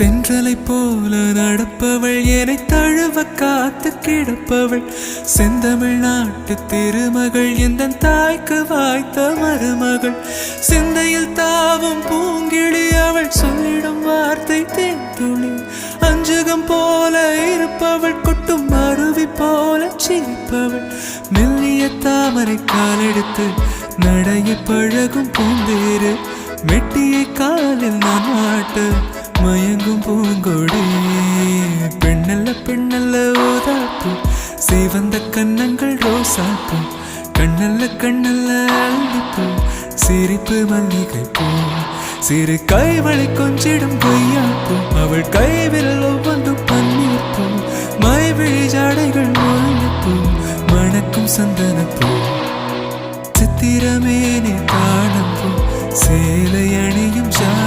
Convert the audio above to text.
தென்றலை போல நடப்பவள் என்னை தழுவ காத்து கிடப்பவள். செந்தமிழ் நாட்டு திருமகள் எந்த தாய்க்கு வாய்த்த மருமகள். சிந்தையில் தாவும் பூங்கிழி அவள் சொல்லிடும் வார்த்தை தேன்துளி. அஞ்சுகம் போல இருப்பவள் கொட்டும் அருவி போல சிரிப்பவள். மெல்லிய தாமரை காலெடுத்து நடைய பழகும் பூந்தேறு. மெட்டியை காலில் நான் மாட்டு மயங்கும் பூங்கொடி. பெண்ணல்ல பெண்ணல்ல ஓதாப்பு சிவந்த கண்ணங்கள் ரோசாப்பு. கண்ணல்ல கண்ணல்ல அள்ளிப்பூ. சிரிப்பு மல்லிகை பூ சிறு கைவழி கொஞ்சிடும் கொய்யாப்பூ. அவள் கைவிரல் ஒவ்வொன்றும் பன்னீர் பூ மைவிழி ஜாடைகள் முல்லைப்பூ மணக்கும் சந்தனப்பூ. சித்திரமேனே காணப்போ சேலை அணியும் ஜாதிப்போ